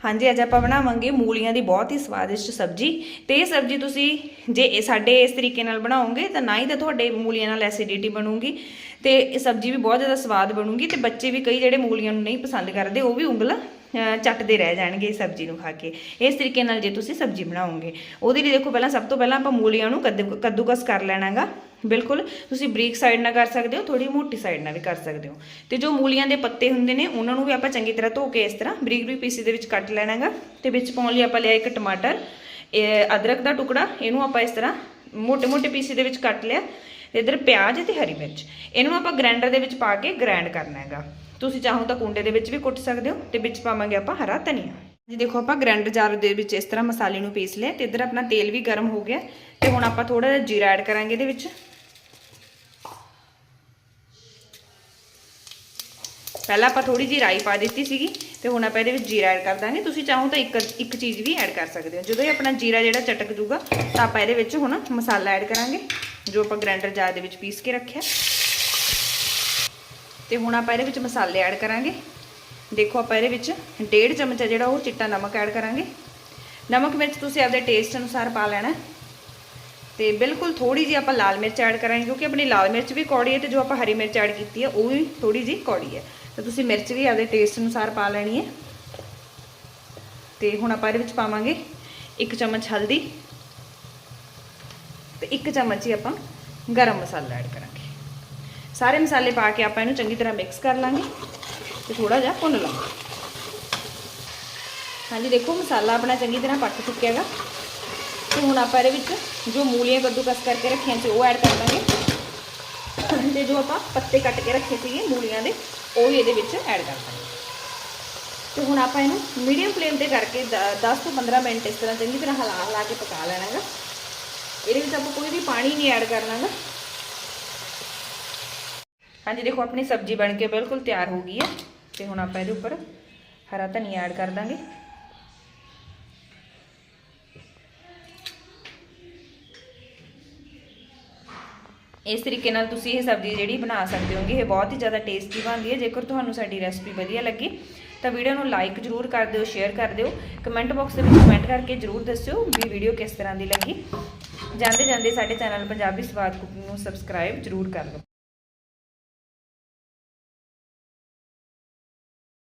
ਹਾਂਜੀ, ਅੱਜ ਆਪਾਂ ਬਣਾਵਾਂਗੇ ਮੂਲੀਆਂ ਦੀ ਬਹੁਤ ਹੀ ਸਵਾਦਿਸ਼ਟ ਸਬਜ਼ੀ। ਤੇ ਇਹ ਸਬਜ਼ੀ ਤੁਸੀਂ ਜੇ ਸਾਡੇ ਇਸ ਤਰੀਕੇ ਨਾਲ ਬਣਾਓਗੇ, ਤਾਂ ਨਾ ਹੀ ਤਾਂ ਤੁਹਾਡੇ ਮੂਲੀਆਂ ਨਾਲ ਐਸਿਡਿਟੀ ਬਣੂਗੀ ਤੇ ਇਹ ਸਬਜ਼ੀ ਵੀ ਬਹੁਤ ਜ਼ਿਆਦਾ ਸਵਾਦ ਬਣੂਗੀ ਤੇ ਬੱਚੇ ਵੀ ਕਈ ਜਿਹੜੇ ਮੂਲੀਆਂ ਨੂੰ ਨਹੀਂ ਪਸੰਦ ਕਰਦੇ, ਉਹ ਵੀ ਉਂਗਲਾ ਚੱਟਦੇ ਰਹਿ ਜਾਣਗੇ ਸਬਜ਼ੀ ਨੂੰ ਖਾ ਕੇ। ਇਸ ਤਰੀਕੇ ਨਾਲ ਜੇ ਤੁਸੀਂ ਸਬਜ਼ੀ ਬਣਾਓਗੇ, ਉਹਦੇ ਲਈ ਦੇਖੋ ਪਹਿਲਾਂ ਸਭ ਤੋਂ ਪਹਿਲਾਂ ਆਪਾਂ ਮੂਲੀਆਂ ਨੂੰ ਕੱਦੂਕਸ ਕਰ ਲੈਣਾਗਾ। ਬਿਲਕੁਲ, ਤੁਸੀਂ ਬਰੀਕ ਸਾਈਡ ਨਾਲ ਕਰ ਸਕਦੇ ਹੋ ਥੋੜੀ ਮੋਟੀ ਸਾਈਡ ਨਾਲ ਵੀ ਕਰ ਸਕਦੇ ਹੋ। ਤੇ ਜੋ ਮੂਲੀਆਂ ਦੇ ਪੱਤੇ ਹੁੰਦੇ ਨੇ, ਉਹਨਾਂ ਨੂੰ ਵੀ ਆਪਾਂ ਚੰਗੀ ਤਰ੍ਹਾਂ ਧੋ ਕੇ ਇਸ ਤਰ੍ਹਾਂ ਬਰੀਕ ਬਰੀਕ ਪੀਸੀ ਦੇ ਵਿੱਚ ਕੱਟ ਲੈਣਾਗਾ। ਤੇ ਵਿੱਚ ਪਾਉਣ ਲਈ ਆਪਾਂ ਲਿਆ ਇੱਕ ਟਮਾਟਰ ਅਦਰਕ ਦਾ ਟੁਕੜਾ, ਇਹਨੂੰ ਆਪਾਂ ਇਸ ਤਰ੍ਹਾਂ ਮੋਟੇ ਮੋਟੇ ਪੀਸੀ ਦੇ ਵਿੱਚ ਕੱਟ ਲਿਆ। ਤੇ ਇਧਰ ਪਿਆਜ਼ ਤੇ ਹਰੀ ਮਿਰਚ। ਇਹਨੂੰ ਆਪਾਂ ਗ੍ਰਾਈਂਡਰ ਦੇ ਵਿੱਚ ਪਾ ਕੇ ਗ੍ਰਾਈਂਡ ਕਰਨਾ ਹੈਗਾ। ਤੁਸੀਂ ਚਾਹੋ ਤਾਂ ਕੁੰਡੇ ਦੇ ਵਿੱਚ ਵੀ ਕੁੱਟ ਸਕਦੇ ਹੋ ਤੇ ਵਿੱਚ ਪਾਵਾਂਗੇ ਆਪਾਂ ਹਰਾ ਧਨੀਆ। ਜੀ ਦੇਖੋ ਆਪਾਂ ਗ੍ਰਾਈਂਡਰ ਜਾਰ ਦੇ ਵਿੱਚ ਇਸ ਤਰ੍ਹਾਂ ਮਸਾਲੇ ਨੂੰ ਪੀਸ ਲਿਆ ਤੇ ਇਧਰ ਆਪਣਾ ਤੇਲ ਵੀ ਗਰਮ ਹੋ ਗਿਆ ਤੇ ਹੁਣ ਆਪਾਂ ਥੋੜਾ ਜਿਹਾ ਜੀਰਾ ਐਡ ਕਰਾਂਗੇ ਇਹਦੇ ਵਿੱਚ। ਪਹਿਲਾਂ ਆਪਾਂ ਥੋੜੀ ਜਿਹੀ ਰਾਈ ਪਾ ਦਿੱਤੀ ਸੀਗੀ ਤੇ ਹੁਣ ਆਪਾਂ ਇਹਦੇ ਵਿੱਚ ਜੀਰਾ ਐਡ ਕਰ ਦਾਂਗੇ। ਤੁਸੀਂ ਚਾਹੋ ਤਾਂ ਇੱਕ ਇੱਕ ਚੀਜ਼ ਵੀ ਐਡ ਕਰ ਸਕਦੇ ਹੋ। ਜਦੋਂ ਇਹ ਆਪਣਾ ਜੀਰਾ ਜਿਹੜਾ ਚਟਕ ਜੂਗਾ ਤਾਂ ਆਪਾਂ ਇਹਦੇ ਵਿੱਚ ਹੁਣ ਮਸਾਲਾ ਐਡ ਕਰਾਂਗੇ। ਜੋ ਆਪਾਂ ਗ੍ਰਾਈਂਡਰ ਜਾਰ ਦੇ ਵਿੱਚ ਪੀਸ ਕੇ ਰੱਖਿਆ। ਤੇ ਹੁਣ ਆਪਾਂ ਇਹਦੇ ਵਿੱਚ ਮਸਾਲੇ ਐਡ ਕਰਾਂਗੇ। ਦੇਖੋ ਆਪਾਂ ਇਹਦੇ ਵਿੱਚ ਡੇਢ ਚਮਚ ਜਿਹੜਾ, ਉਹ ਚਿੱਟਾ ਨਮਕ ਐਡ ਕਰਾਂਗੇ। ਨਮਕ ਮਿਰਚ ਤੁਸੀਂ ਆਪਦੇ ਟੇਸਟ ਅਨੁਸਾਰ ਪਾ ਲੈਣਾ। ਤੇ ਬਿਲਕੁਲ ਥੋੜੀ ਜਿਹੀ ਆਪਾਂ ਲਾਲ ਮਿਰਚ ਐਡ ਕਰਾਂਗੇ, ਕਿਉਂਕਿ ਆਪਣੀ ਲਾਲ ਮਿਰਚ ਵੀ ਕੌੜੀ ਹੈ ਤੇ ਜੋ ਆਪਾਂ ਹਰੀ ਮਿਰਚ ਐਡ ਕੀਤੀ ਹੈ, ਉਹ ਵੀ ਥੋੜੀ ਜਿਹੀ ਕੌੜੀ ਹੈ। ਤੇ ਤੁਸੀਂ ਮਿਰਚ ਵੀ ਆਪਦੇ ਟੇਸਟ ਅਨੁਸਾਰ ਪਾ ਲੈਣੀ ਹੈ। ਤੇ ਹੁਣ ਆਪਾਂ ਇਹਦੇ ਵਿੱਚ ਪਾਵਾਂਗੇ ਇੱਕ ਚਮਚ ਹਲਦੀ। ਤੇ ਇੱਕ ਚਮਚ ਹੀ ਆਪਾਂ ਗਰਮ ਮਸਾਲਾ ਐਡ ਕਰਾਂਗੇ। ਸਾਰੇ ਮਸਾਲੇ ਪਾ ਕੇ ਆਪਾਂ ਇਹਨੂੰ ਚੰਗੀ ਤਰ੍ਹਾਂ ਮਿਕਸ ਕਰ ਲਾਂਗੇ ਤੇ ਥੋੜਾ ਜਿਹਾ ਭੁੰਨ ਲਾਂਗੇ। ਹਾਂਜੀ, ਦੇਖੋ ਮਸਾਲਾ ਆਪਣਾ ਚੰਗੀ ਤਰ੍ਹਾਂ ਪੱਕ ਚੁੱਕਿਆ ਹੈਗਾ। ਤੇ ਹੁਣ ਆਪਾਂ ਇਹਦੇ ਵਿੱਚ ਜੋ ਮੂਲੀਆਂ ਕੱਦੂਕਸ ਕਰਕੇ ਰੱਖੀਆਂ ਸੀ, ਉਹ ਐਡ ਕਰ ਦਾਂਗੇ ਤੇ ਜੋ ਆਪਾਂ ਪੱਤੇ ਕੱਟ ਕੇ ਰੱਖੇ ਸੀਗੇ ਮੂਲੀਆਂ ਦੇ, ਉਹ ਵੀ ਇਹਦੇ ਵਿੱਚ ਐਡ ਕਰ ਦਾਂਗੇ ਤੇ ਹੁਣ ਆਪਾਂ ਇਹਨੂੰ ਮੀਡੀਅਮ ਫਲੇਮ ਤੇ ਕਰਕੇ 10 ਤੋਂ 15 ਮਿੰਟ ਇਸ ਤਰ੍ਹਾਂ ਚੰਗੀ ਤਰ੍ਹਾਂ ਹਿਲਾ ਹਿਲਾ ਕੇ ਪਕਾ ਲੈਣਾ ਹੈਗਾ। ਇਹਦੇ ਵਿੱਚ ਆਪਾਂ ਕੋਈ ਵੀ ਪਾਣੀ ਨਹੀਂ ਐਡ ਕਰਨਾ ਹੈਗਾ ਹਾਂਜੀ, ਦੇਖੋ, ਆਪਣੀ ਸਬਜ਼ੀ ਬਣ ਕੇ ਬਿਲਕੁਲ ਤਿਆਰ ਹੋ ਗਈ ਹੈ ਤੇ ਹੁਣ ਆਪਾਂ ਇਹਦੇ ਉੱਪਰ ਹਰਾ ਧਨੀਆ ਐਡ ਕਰ ਦਾਂਗੇ। ਇਸ ਤਰੀਕੇ ਨਾਲ ਤੁਸੀਂ ਇਹ ਸਬਜ਼ੀ ਜਿਹੜੀ ਬਣਾ ਸਕਦੇ ਹੋਗੇ, ਇਹ ਬਹੁਤ ਹੀ ਜ਼ਿਆਦਾ ਟੇਸਟੀ ਬਣਦੀ ਹੈ। ਜੇਕਰ ਤੁਹਾਨੂੰ ਸਾਡੀ ਰੈਸਪੀ ਵਧੀਆ ਲੱਗੀ, ਤਾਂ ਵੀਡੀਓ ਨੂੰ ਲਾਈਕ ਜ਼ਰੂਰ ਕਰ ਦਿਓ ਸ਼ੇਅਰ ਕਰ ਦਿਓ। ਕਮੈਂਟ ਬਾਕਸ ਦੇ ਵਿੱਚ ਕਮੈਂਟ ਕਰਕੇ ਜ਼ਰੂਰ ਦੱਸਿਓ ਵੀ ਵੀਡੀਓ ਕਿਸ ਤਰ੍ਹਾਂ ਦੀ ਲੱਗੀ। ਜਾਂਦੇ ਜਾਂਦੇ ਸਾਡੇ ਚੈਨਲ ਪੰਜਾਬੀ ਸਵਾਦ ਕੁਕਿੰਗ ਨੂੰ ਸਬਸਕ੍ਰਾਈਬ ਜ਼ਰੂਰ ਕਰ ਲਓ